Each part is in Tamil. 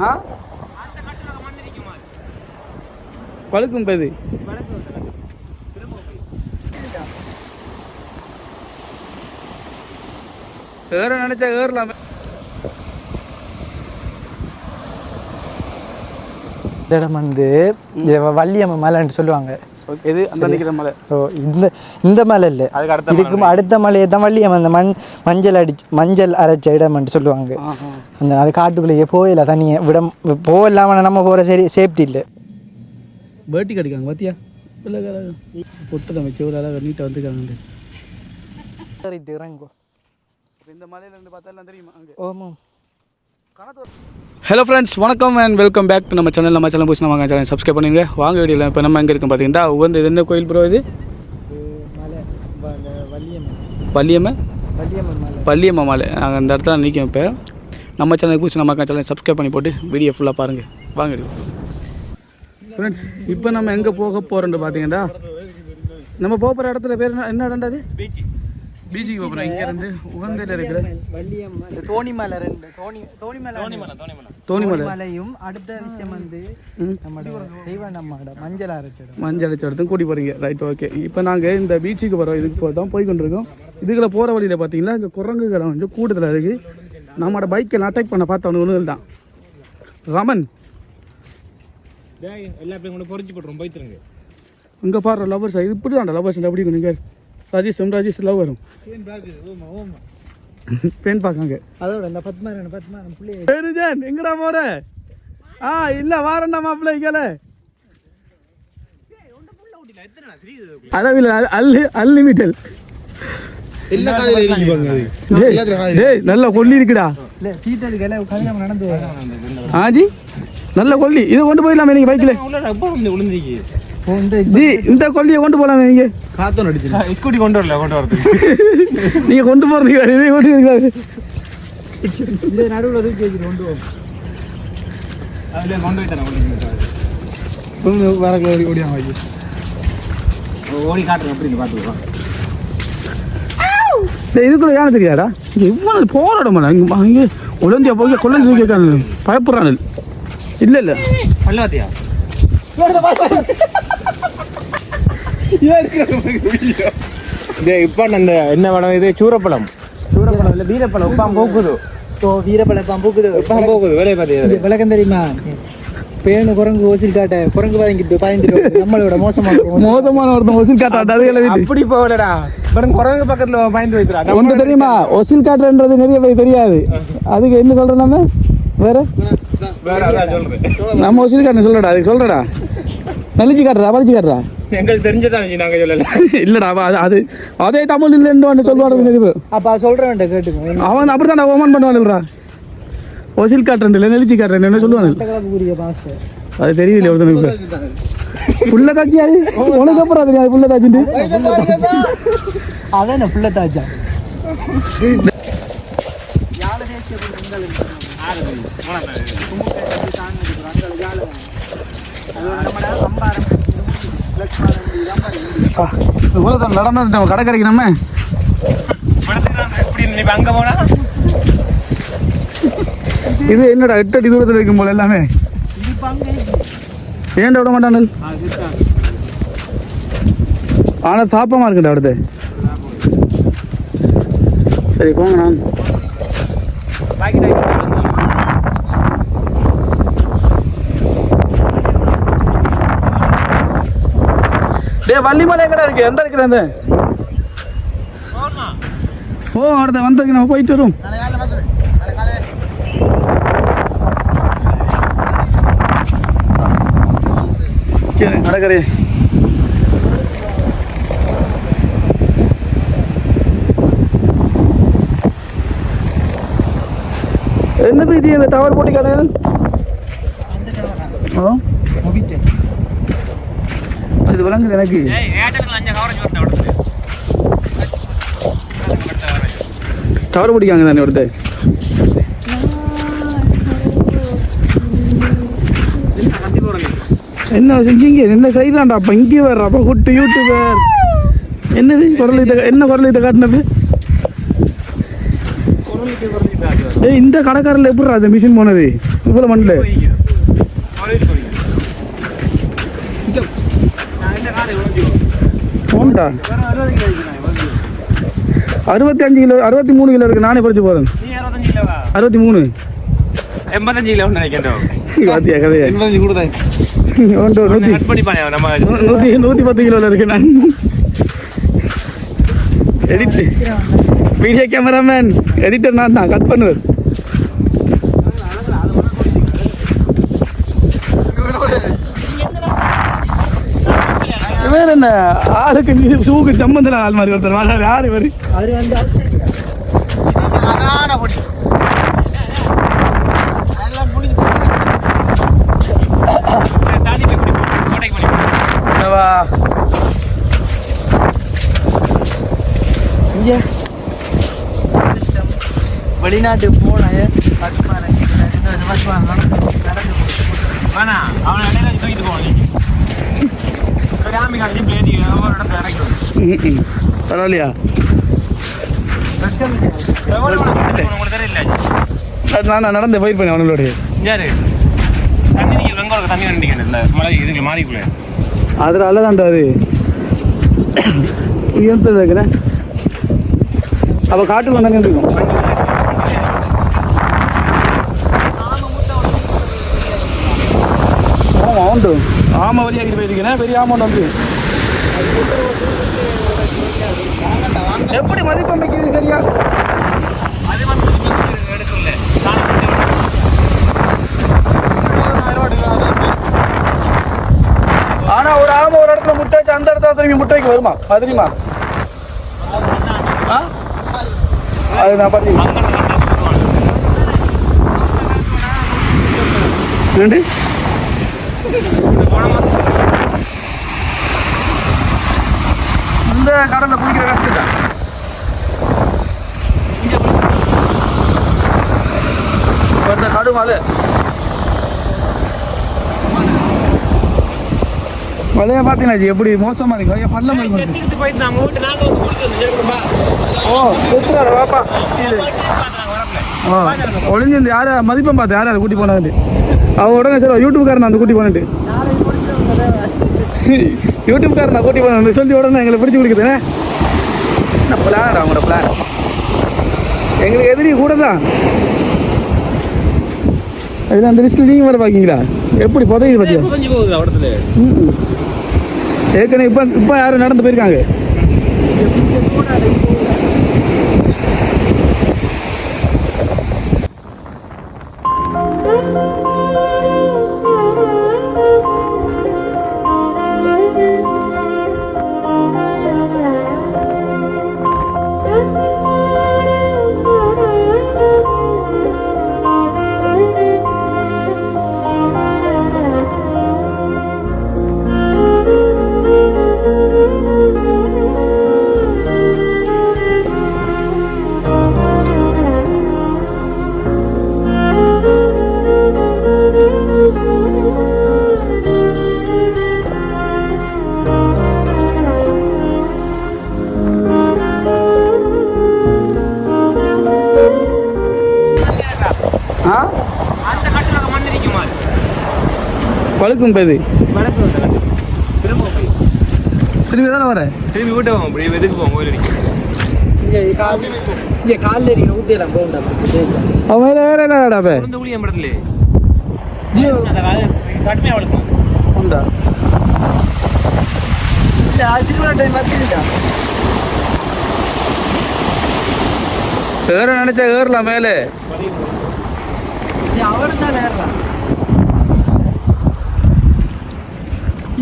ஆ? பழுக்கும் பேது ஏற நினைச்சா ஏறலாம். இந்த இடம் வந்து வள்ளியம்மை மலைன்னு சொல்லுவாங்க. இது அந்த நிற்கிற மலை. ஓ இந்த இந்த மலை இல்லை அதுக்கு அடுத்த இதுக்கு அடுத்த மலையை தான் வள்ளியம்மன் அந்த மண் மஞ்சள் அடிச்சு மஞ்சள் அரைச்ச இடம்னு சொல்லுவாங்க. அந்த அது காட்டுக்குள்ளேயே போயில தனியே விட போகலாம நம்ம போகிற சரி சேஃப்டி இல்லை. பேட்டி கடிக்காங்க இல்லை பொட்டு வச்சு ஒரு அழகாக நீட்டாக வந்துருக்காங்க இந்த மலையில இருந்து பார்த்தா தெரியுமா அங்கே? ஓமாம் ஹலோ ஃப்ரெண்ட்ஸ் வணக்கம் அண்ட் வெல்கம் பேக் டு நம்ம சேனல் நம்ம சேனல் போச்சு நம்ம சேனல் சப்ஸ்கிரைப் பண்ணுங்க வாங்க வீடியோவில் இப்போ நம்ம எங்கே இருக்கும் பார்த்தீங்கன்னா உகந்த இது என்ன கோயில் ப்ரோ இது? மலை வள்ளியம்மன் பள்ளியம்மை பள்ளியம்மா நாங்கள் அந்த இடத்துல நிற்கும் இப்போ. நம்ம சேனல் பூச்சி நம்ம சேனல் சப்ஸ்கிரைப் பண்ணி போட்டு வீடியோ ஃபுல்லாக பாருங்கள் வாங்க ஃப்ரெண்ட்ஸ் இப்போ நம்ம எங்கே போக போகிறோம்னு பார்த்தீங்கன்னா நம்ம போக போகிற இடத்துல பேர் என்ன என்ன இடம்டா அது? பீச்சுக்கு போகிறோம் இங்கேருந்து உகந்தையில் இருக்கிற வள்ளியம்மன். இந்த தோணி மலை ரெண்டு தோணி தோணி மலை தோணி மலை தோணி மலை. மலையும் அடுத்த விஷயம் வந்து. நம்மளோட தெய்வ நம்மளோட மஞ்சள் அரைச்சிடும் மஞ்சள் அடிச்ச இடத்துக்கு கூட்டி போகிறீங்க ரைட் ஓகே இப்போ நாங்கள் இந்த பீச்சுக்கு போகிறோம் இதுக்கு போ தான் போய் கொண்டிருக்கோம். இதுக்குள்ள போகிற வழியில் பார்த்தீங்கன்னா இந்த குரங்குகளை கொஞ்சம் கூடுதலாக இருக்குது நம்மளோட பைக்கை அட்டாக் பண்ண பார்த்தவனு ஒன்று தான். ரமன். எல்லா பேரும் கொண்டு பொறிச்சு போட்டுரும் போய்த்துருங்க இங்கே பாரு லவர்ஸ் இது இப்படி தான் லவர்ஸ் எப்படி நீங்கள் ராஜேஷ் எம் ராஜேஷ் லவ் வரும். பெண் பார்க்காங்க அதோட இந்த பத்மநாபன் பத்மநாபன் பிள்ளைய பெருஜன் எங்கடா போற? ஆ இல்ல வாரண்டா மாப்பிள்ளை இங்கல அளவில் அல் அன்லிமிட்டட் எல்லா காலையில இருக்கு டேய் நல்ல கொல்லி இருக்குடா. நடந்து. ஆஜி நல்ல கொல்லி. இதை கொண்டு போயிடலாமே நீங்க பைக்ல ஜி இந்த கொல்லியை கொண்டு போலாமே நீங்க காத்தோன் அடிச்சு ஸ்கூட்டி கொண்டு வரல கொண்டு வரதுக்கு. நீங்க கொண்டு போறீங்க கொண்டு இருக்காது இந்த நடுவில் தூக்கி கொண்டு போகும் அதுல கொண்டு போய் தரேன் வரக்குள்ள ஓடி ஓடியாங்க வைக்க ஓடி காட்டுறேன் எப்படி பார்த்துக்கலாம் இதுக்குள்ள யானை தெரியாடா இங்க இவ்வளவு போராட இங்க இங்க உழந்தியா போய் கொள்ளந்து கேட்காது பயப்படுறானு. இல்ல இல்ல. பல்லாத்தியா இப்ப அந்த என்ன படம் இது? சூரப்பழம். சூரப்பழம் இல்ல வீரப்பழம். உப்பாம் போக்குது ஓ வீரப்பழப்பான் பூக்குது உப்பாம் போக்குது வேலையை பார்த்து விளக்கம் தெரியுமா? பேனு குரங்கு ஓசில் காட்ட. குரங்கு வாங்கிட்டு பாய்ந்துட்டு நம்மளோட மோசமா இருக்கும் மோசமான ஒருத்தன் ஒசில் காட்டாடா அதுகளை வீட்டு அப்படி போகலடா. படம் குரங்கு பக்கத்துல பாய்ந்து வைக்கிறா ஒன்று தெரியுமா? ஒசில் காட்டுன்றது நிறைய பேர் தெரியாது. அதுக்கு என்ன சொல்றோம் நம்ம? வேற? வேற அதான் சொல்றேன். நம்ம ஒசில் காட்டுன்னு சொல்றடா அதுக்கு சொல்றடா. நலிச்சு காட்டுறா பழிச்சு காட்டுறா எங்களுக்கு தெரிஞ்சதான் நாங்க சொல்லல இல்லடா அவ அது அது அதே தமிழ் இல்லைன்னு சொல்லுவாரு அப்ப சொல்றேன் கேட்டுக்கோ அவன் அப்படித்தான் ஓமன் பண்ணுவானுல்றா ஒசில் காட்டுறேன் இல்லை நெலிச்சு காட்டுறேன் என்ன பாச அது தெரியல ஒருத்தனுக்கு புள்ள தாச்சி அது உனக்கு அப்புறம் தெரியாது புள்ள தாச்சிட்டு அதான் புள்ள தாச்சா உலகத்தில் நடந்தது நம்ம கடற்கரைக்கு நம்ம எப்படி நீ அங்க போனா இது என்னடா எட்டு அடி தூரத்தில் இருக்கும் போல எல்லாமே? ஏன்டா விட மாட்டானு? ஆனால் தாப்பமா இருக்குடா அடுத்து. சரி போங்க நான் டேய் வள்ளிமலை எங்கடா இருக்கு? எந்த இருக்கிற அந்த ஓ அடுத்த வந்ததுக்கு நம்ம போயிட்டு வரும் சரி நடக்கிறேன் என்னது இது? இந்த டவர் போட்டிக்கான ஆ? இது விளங்குது எனக்கு. டவர் பிடிக்காங்க தானே ஒருத்தர்? என்ன செஞ்சீங்க என்ன செய்யலாம்டா அப்ப? இங்கே வர்றப்ப குட்டு யூடியூபர் என்னது? குரல் இதை என்ன குரல் இதை காட்டினது? டேய் இந்த கடைக்காரில் எப்படி அந்த மிஷின் போனது? இவ்வளோ மண்ணில். போண்டா அறுபத்தி அஞ்சு கிலோ அறுபத்தி மூணு கிலோ இருக்கு. நானே பறிச்சு போறேன். அறுபத்தி மூணு. எண்பத்தஞ்சு கிலோ காத்தியா கதையா? ஒன்று நூற்றி கட் பண்ணிப்பானே நம்ம நூ- நூற்றி நூற்றி பத்து கிலோவில் இருக்கு. நான் எடிட் வீடியோ கேமராமேன் எடிட்டர் நான் தான் கட் பண்ணுவேன். வேற என்ன ஆளுக்கு நீ ஷூக்கு சம்பந்தம் ஆள் மாதிரி ஒருத்தர் வராரு. யாரு வரு அவரு வந்து என்னவா? இங்கே. வெளிநாட்டு போன நடந்து வேணாம் அவன் இடையில தூக்கிட்டு போவான் பரவாயில்லையா? நான் நடந்து பயிர் பண்ணேன் அவங்களோட யாரு? தண்ணி நீங்க வெங்கோலுக்கு தண்ணி இந்த மலை இதுக்குள்ள மாறிக்குள்ள அதில் அல்லதாண்டா அது. உயர்த்தது இருக்கிறேன் அப்போ காட்டுக்கு வந்தாங்க இருக்கும் ஆமாம் உண்டு. ஆமாம் வழியாகிட்டு போயிருக்கேன் பெரிய ஆமாம் வந்து. எப்படி மதிப்பு வைக்கிறது சரியா? அது வந்து எடுக்கல ஆனா ஒரு ஆமை ஒரு இடத்துல முட்டை வச்சு அந்த இடத்துல திரும்பி முட்டை வருமா? அது ஆ? அது நான் பண்ணி ரெண்டு இந்த கடல்ல குளிக்கிற கஷ்டம் தான் இந்த கடுமலை மழையை பார்த்தீங்கன்னா ஜி, எப்படி மோசமா இருக்கு? ஐயா பல்ல ஓ செத்துறாரு வாப்பா. ஆ ஒளிஞ்சு இந்த யாரை மதிப்பம் பார்த்து யார் யாரை கூட்டி போனாங்க அவ உடனே சரி யூடியூப்காரன் அந்த கூட்டி போனேன்ட்டு. யூடியூப்காரன் நான் கூட்டி போனேன் சொல்லி உடனே எங்களை பிடிச்சி கொடுக்குதுனே என்ன பிளான் அவங்களோட பிளான் எங்களுக்கு எதிரி கூட தான். இதில் அந்த லிஸ்ட்டில் நீங்கள் வேறு பார்க்கீங்களா எப்படி புதையுது பார்த்தியா. ஏற்கனவே இப்போ இப்போ யாரும் நடந்து போயிருக்காங்க. பழுக்கும் பேது. வடக்கு வந்த கட்டு திரும்ப போய். திரும்பி தானே வரேன் திரும்பி வீட்டை போவோம் இப்படி எதுக்கு போவோம் கோயில் இங்கே கால் இங்கே காலில் இருக்கிற ஊற்றியெல்லாம் போகண்டா அவன் மேலே வேற என்னடா பே குழந்தை ஊழியம் படத்துல ஜியோ. கடுமையாக வளர்க்கும். உண்டா? ஏற நினைச்சா ஏறலாம் மேலே. அவரு தான் நேரலாம்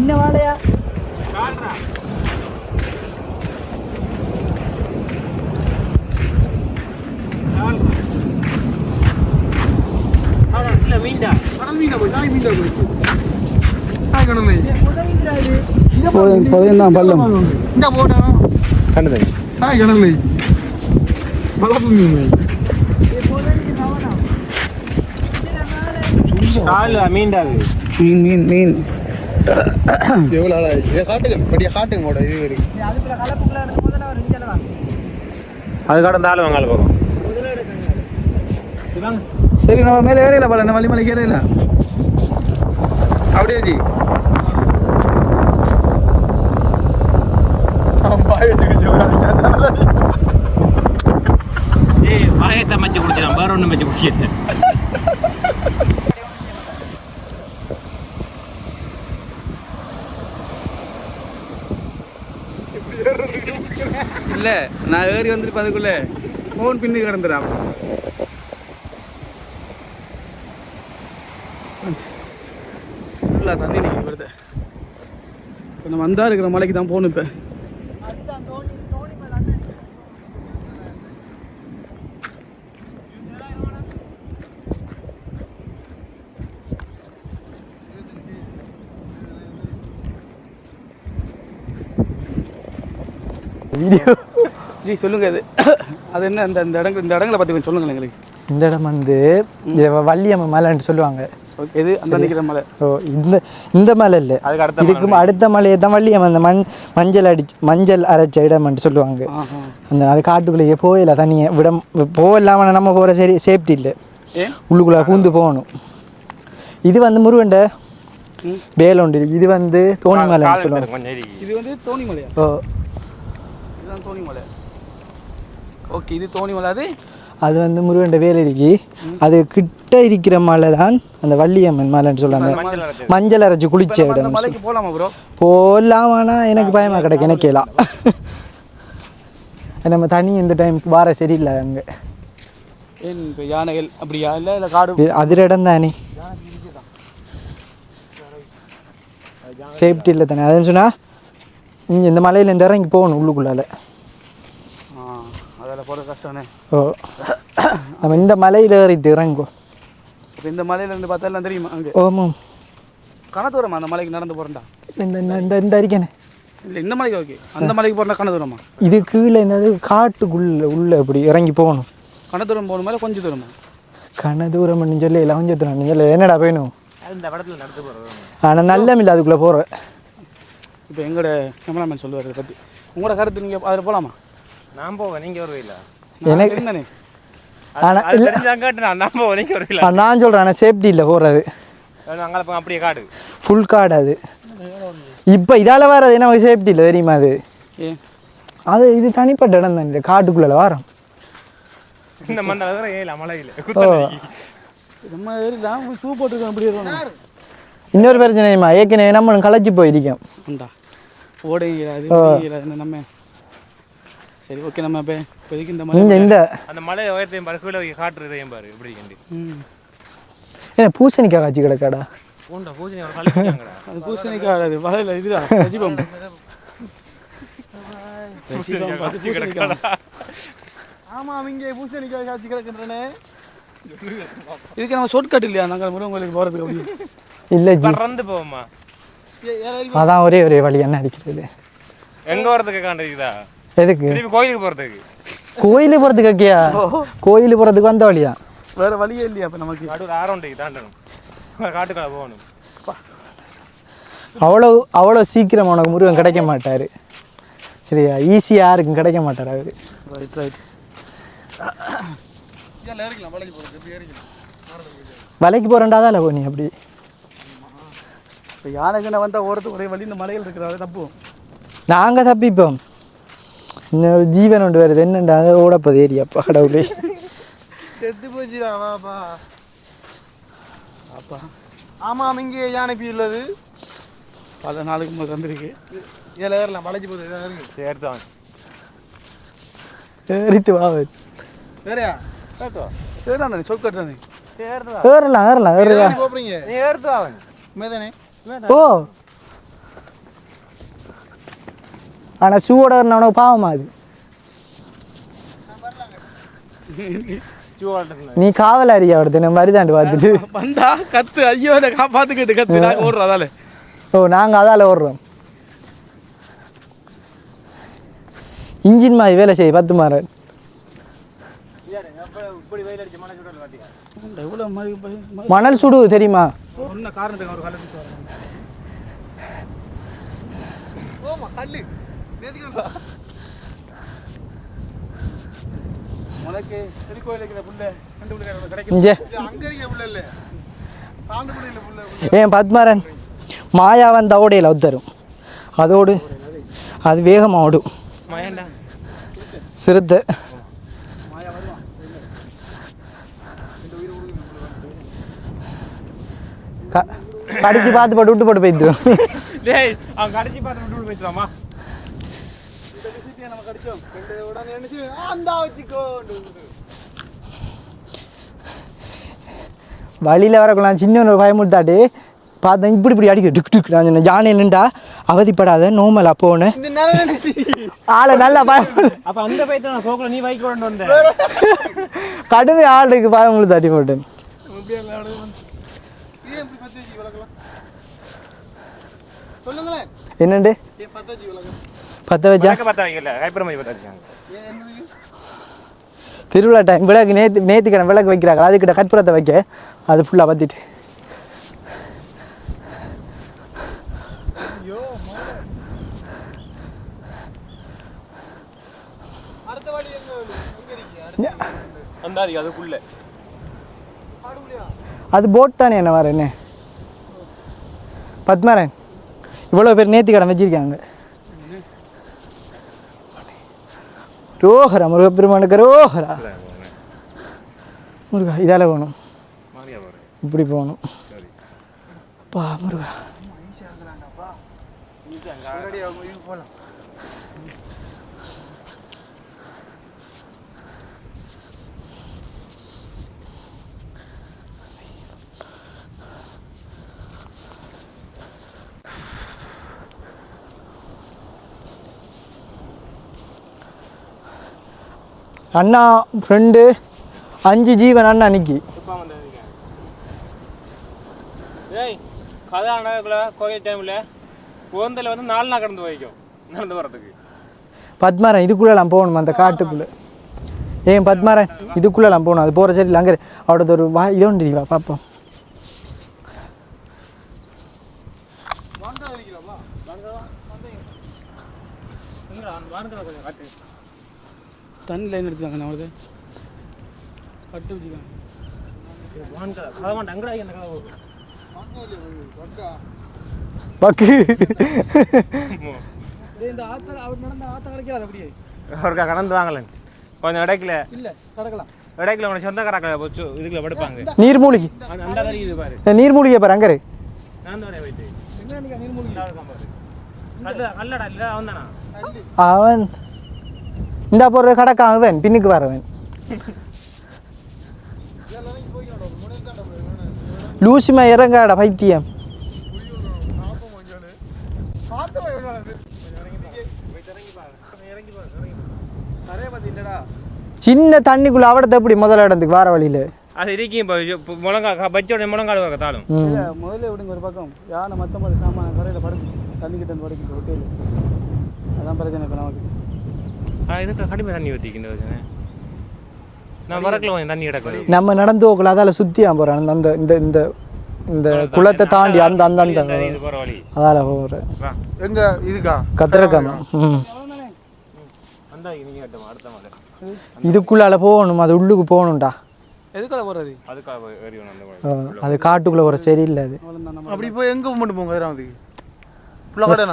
சின்ன வாழையா தான் பள்ளம் கண்டு மீன்டா அது மீன் மீன் மீன் எவ்வளோ இதை காட்டுங்க படியா காட்டுங்க கூட இது இங்கே அது கடந்த ஆள் வாங்கால போகும் சரி நம்ம மேலே ஏறையில பால நம்ம வழிமலைக்கு ஏறையில அப்படியே ஜி. ஏய் வாயத்தை மச்சு குடிச்சிடான் வேற ஒன்று மச்சு குடிச்சிட்டேன் இல்லை நான் ஏறி வந்துருப்பேன் அதுக்குள்ளே. ஃபோன் பின்னு கிடந்துடா ஃபுல்லாக தண்ணி நிற்க வருது இப்போ நம்ம வந்தா இருக்கிற மலைக்கு தான் போகணும் இப்போ. வீடியோ. ஜி சொல்லுங்க அது அது என்ன இந்த இந்த இடங்கள் இந்த இடங்களை பற்றி கொஞ்சம் சொல்லுங்களேன் எங்களுக்கு. இந்த இடம் வந்து வள்ளியம்ம மலைன்னு சொல்லுவாங்க. இது அந்த நிற்கிற மலை. ஓ இந்த இந்த மலை இல்லை. அதுக்கு அடுத்த இதுக்கு அடுத்த மலையை தான் வள்ளியம்மன் அந்த மண் மஞ்சள் அடிச்சு மஞ்சள் அரைச்ச இடம்னு சொல்லுவாங்க. அந்த அது காட்டுக்குள்ளேயே போயில தனியாக விட போகலாம நம்ம போகிற சரி சேஃப்டி இல்லை. உள்ளுக்குள்ளே பூந்து போகணும். இது வந்து முருகண்ட ம். வேலுண்டு இது வந்து தோணி மலைன்னு சொல்லுவாங்க. இது வந்து தோணி மலையா ஓ. இதுதான் தோணி மலை. ஓகே இது தோணி மலை. அது? அது வந்து முருகண்ட வேலடிக்கு. அது கிட்ட இருக்கிற மலை தான் அந்த வள்ளியம்மன் மலைன்னு சொல்லுவாங்க மஞ்சள் அரைச்சி குளிச்ச இடம். போகலாமா ப்ரோ போகலாம் ஆனால் எனக்கு பயமாக கிடைக்கு எனக்கேலாம் நம்ம தனி இந்த டைம் வார சரியில்லை அங்கே. யானைகள் அப்படியா? இல்லை இல்லை காடு? அதில் இடம் தானே. சேஃப்டி இல்லை தானே. அதுன்னு சொன்னால் நீங்கள் இந்த மலையிலேருந்து இறங்கி போகணும் உள்ளுக்குள்ளால. ஆ அதில் போகிற கஷ்டம்னே. ஓ. நம்ம இந்த மலையில் ஏறிட்டு இறங்குவோம் இப்போ இந்த மலையிலேருந்து பார்த்தா எல்லாம் தெரியுமா அங்கே? ஓமாம் கணதூரமா அந்த மலைக்கு நடந்து போகிறேன்டா இந்த இந்த- இந்த அரிக்கனே இல்லை இந்த மலைக்கு ஓகே. அந்த மலைக்கு போகிறா கணதூரமா இது கீழே இந்த காட்டுக்குள்ள உள்ள இப்படி இறங்கி போகணும். கணதூரம் போகணும் மேலே கொஞ்சம் தூரமா? கன தூரம் சொல்லி லவஞ்சத்துறான் சொல்லி என்னடா போயணும் இந்த படத்தில் நடந்து போகிறது ஆனால் நல்ல மில்ல அதுக்குள்ளே போகிறேன் இப்போ எங்களோட கேமராமேன் சொல்லுவார் இதை பற்றி உங்களோட கருத்து நீங்கள் அதில் போகலாமா நான் போவேன் நீங்கள் வருவீங்களா? எனக்கு- இருந்தானே. நான் சொல்கிறேன் சேஃப்டி இல்லை போகிறது அப்படியே காடு. ஃபுல் கார்டு அது. இப்போ இதால் வர்றது நமக்கு சேஃப்டி இல்லை தெரியுமா அது? அது இது தனிப்பட்ட இடம் தான் காட்டுக்குள்ளே வரோம். இந்த மண்டல ஏல மலையில் ஓ. நம்ம ஏறிலாம் ஷூ போட்டுருக்கோம் அப்படி இருக்கணும் இன்னொரு பிரச்சனை தெரியுமா? ஏற்கனவே நம்மளும் களைச்சி போயிருக்கோம். உண்டா? ஓடையாது அது நம்ம. சரி ஓகே நம்ம இப்போ இப்போதைக்கு இந்த மலை இங்கே இந்த அந்த மலை உயரத்தையும் பாரு கீழே காட்டுறதையும் பாரு எப்படி கண்டு ம். என்ன பூசணிக்காய் காய்ச்சி கிடக்காடா? பூண்டா கழிச்சாங்கடா அது பூசணிக்காய் அது வலையில் இதுடா ரஜிபம் பூசணிக்காய் ஆமா அவங்க பூசணிக்காய் காய்ச்சி கிடக்குறனே இதுக்கு நம்ம ஷார்ட் கட் இல்லையா? நாங்கள் முருகன் கோயிலுக்கு போகிறதுக்கு அப்படி. இல்லை ஜி பறந்து போவோமா அதான் ஒரே ஒரே வழி என்ன அடிக்கிறது எங்க வரதுக்கு காண்டிருக்குதா எதுக்கு திருப்பி கோயிலுக்கு போறதுக்கு கோயிலு போகிறதுக்கு ஓகேயா கோயிலு போகிறதுக்கு வந்த வழியா வேற வழியே இல்லையா அப்போ நமக்கு நடுவில் ஆரோண்டைக்கு தாண்டணும் காட்டுக்குள்ள போகணும் அவ்வளோ அவ்வளோ சீக்கிரம் உனக்கு முருகன் கிடைக்க மாட்டார் சரியா ஈஸியாக யாருக்கும் கிடைக்க மாட்டார் அவர் ரைட் வலைக்கு போகிறேன்டா தான் போ நீ அப்படி இப்போ யானைக்கு வந்தால் ஓரத்துக்கு ஒரே வழி இந்த மலையில் இருக்கிற தப்பு நாங்கள் தப்பிப்போம். இன்னொரு ஜீவன் ஒன்று வருது என்னண்டா? ஓடப்போது ஏரியாப்பா கடவுளே. செத்து போச்சுடா வாப்பா அப்பா. ஆமா இங்கே யானை உள்ளது. பல நாளுக்கு முதல் வந்திருக்கு. இதில் ஏறலாம் வளைஞ்சு போகுது இதில் இறங்கு சேர்த்தான் ஏறித்து வாவது வேறையா சரிடா ஷார்ட் கட் தானே? ஏறலாம் ஏறலாம் ஏறுதா போறீங்க நீ எடுத்து அவன். மேதானே ஓ. ஆனால் ஷூவோட உனக்கு பாவமா அது. நீ காவலாரியா அவடுது நம்ம மருதாண்டு பார்த்துட்டு. வந்தா கத்து ஐயோ என்னை காப்பாத்துக்கிட்டு கத்து நாங்கள் ஓடுறோம் அதால. ஓ நாங்கள் அதால் ஓடுறோம். இன்ஜின் மாதிரி வேலை செய்ய பத்து மாறன் இப்படி வெயில் அடிச்சு மலை சுடல் பாத்தியா எவ்வளோ மாதிரி பய- ம- மணல் சுடுவது தெரியுமா? சொன்ன காரணத்துக்கு ஒரு காலத்துக்கு வரேன் ஓமா கல்லு உனக்கு திருக்கோயில் இருக்கிற புள்ள கிடைக்கும் அங்க புள்ள இல்ல. ஏன் பத்மரன். மாயாவன் தவடையில் ஒத்தரும் அதோடு அது வேகமாக ஓடும். மயண்டா. சிறுத்தை. கடிச்சு பார்த்து போட்டு விட்டு போட்டு போயிடுவோம் டேய் அவன் கடைசி பார்த்து விட்டு விட்டு போயிடுவாமா நம்ம கடிச்சோம் ரெண்டு உடனே நினைச்சு அந்த வச்சுக்கோ வழியில் வரக்கலாம் சின்ன ஒரு பயமுறுத்தாட்டு பார்த்தேன் இப்படி இப்படி அடிக்க டுக் டுக் நான் சொன்னேன் ஜானியில் நின்றா அவதிப்படாத நோமலா போனேன். ஆளை நல்லா பயம் அப்ப அந்த பைத்த நான் சோக்குல நீ வைக்க கொண்டு வந்த கடுமை ஆளுக்கு பயமுறுத்தாட்டி போட்டேன் இது எப்படி பத்து வச்சு விளக்கலாம் சொல்லுங்களேன். என்னண்டு? பத்து வச்சு திருவிழா டைம் விளக்கு நேற்று நேற்றுக்கிழமை விளக்கு வைக்கிறாங்க அதுக்கிட்ட கற்பூரத்தை வைக்க. அது ஃபுல்லாக பற்றிட்டு அது போட் தானே என்ன வர என்ன? பத்மரன் இவ்வளோ பேர் நேர்த்திக்கடன் வச்சிருக்காங்க. ரோஹரா முருகப்பெருமானுக்கு ரோஹரா. முருகா இதால் போகணும். இப்படி போகணும். அப்பா முருகா. போகலாம் அண்ணா ஃப்ரெண்டு அஞ்சு ஜீவன் அண்ணா ஏய் கதை நடக்கல கோயில் டைம்ல போந்தல வந்து நாலு நாள் கடந்து போய்க்கும் நடந்து வரதுக்கு பத்மரன் இதுக்குள்ளெல்லாம் போகணும் அந்த காட்டுக்குள்ளே? ஏன் பத்மரன் இதுக்குள்ளெல்லாம் போகணும் அது போகிற சரி அங்கே அவடது ஒரு வா இது ஒன்று வா பார்ப்போம் எங்கடா அந்த வானத்துல கொஞ்சம் காட்டு தண்ணி லைன் எடுத்துக்காங்க நம்மளுக்கு கட்டு வச்சுக்காங்க பக்கு. இந்த ஆத்த அவர் நடந்த ஆத்த அப்படியே. ஒருக்கா கடந்து வாங்கலன் கொஞ்சம் இடைக்கல. இல்லை கிடக்கலாம். இடைக்கல உனக்கு சொந்த கரக்கல போச்சு இதுக்குள்ள படுப்பாங்க. நீர்மூழ்கி. அந்த கறி இது பாரு. இந்த நீர்மூழ்கியை பாரு அங்கே இரு. நான் தான் போயிட்டு. நீர்மூழ்கி? பாரு. கல்லடா இல்ல அவன் தானா அவன் இந்த போகிறது கடக்கான் அவன் பின்னுக்கு வரவன். லூசிமா இறங்காடா பைத்தியம். சின்ன தண்ணிக்குள்ள அவடத்தை எப்படி முதல் இடத்துக்கு வார வழியில்? அது இருக்கும் இப்போ முழங்கா பச்சோட முழங்காடு தாளும் ம். இல்லை முதல்ல விடுங்க ஒரு பக்கம். யானை மற்ற மாதிரி சாமான கரையில் படுக்கு தண்ணி கிட்ட இருந்து படுக்கு ஹோட்டல் அதான் பிரச்சனை இப்போ நமக்கு. இதுக்கு கடுமை தண்ணி நான் வரக்கில் தண்ணி கிடக்குது நம்ம நடந்து போகல அதால சுத்தியா போறான். அந்த- இந்த இந்த இந்த குளத்தை தாண்டி அந்த அந்த அந்த போகிற அதால போற வா. எங்க இதுக்கா? கத்திரக்காம? இதுக்குள்ளால போகணும்? அது உள்ளுக்கு போகணும்டா. எதுக்காக போகிறது அது காட்டுக்குள்ள போற சரியில்லை அது. அப்படி போய் எங்க மட்டும் போங்க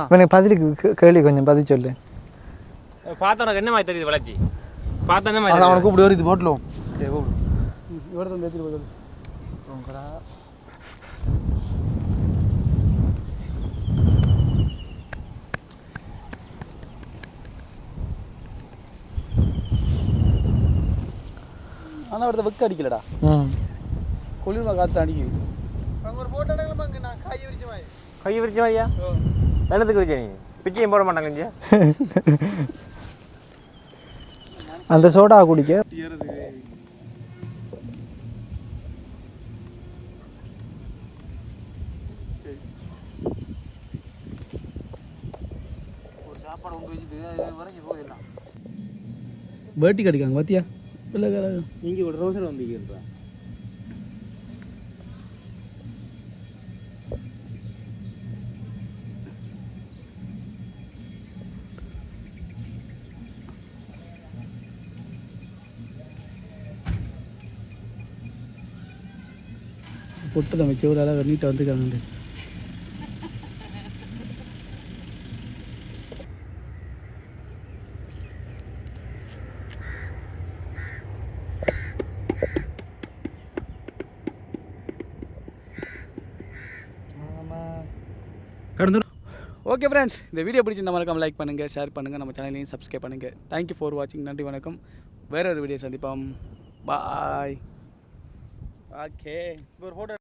இவனுக்கு பதிலுக்கு கே- கேள்வி கொஞ்சம் பதில் சொல்லு. பார்த்தா உனக்கு என்ன மாதிரி தெரியுது வளர்ச்சி? பார்த்தா என்ன மாதிரி அவனை தெரியுது? கூப்பிட்டு வருது போட்டலும் சரி, கூப்பிடு. இவரை தான் பேசிட்டு போகுது ஆனால் அவர்த்த வெக்க அடிக்கலடா. ம். குளிர்மா காற்று அடிக்குது. ஒரு கை விரிச்சு ஐயா வெள்ளத்துக்கு விரிச்சா நீ? பிச்சையும் போட மாட்டாங்க அந்த சோடா குடிக்க. வேட்டி கடிக்காங்க பாத்தியா? இல்லை நீங்கள் ஒரு ரோசர் வந்து இருப்பா பொட்டு நம்ம செவரால நீட்டாக வந்துருக்காங்க கடந்து ஓகே ஃப்ரெண்ட்ஸ் இந்த வீடியோ பிடிச்சிருந்த மறக்காம லைக் பண்ணுங்கள் ஷேர் பண்ணுங்கள் நம்ம சேனலையும் சப்ஸ்கிரைப் பண்ணுங்கள் தேங்க்யூ ஃபார் வாட்சிங் நன்றி வணக்கம். வேற ஒரு வீடியோ சந்திப்போம். பாய் ஓகே ஒரு ஃபோட்டோ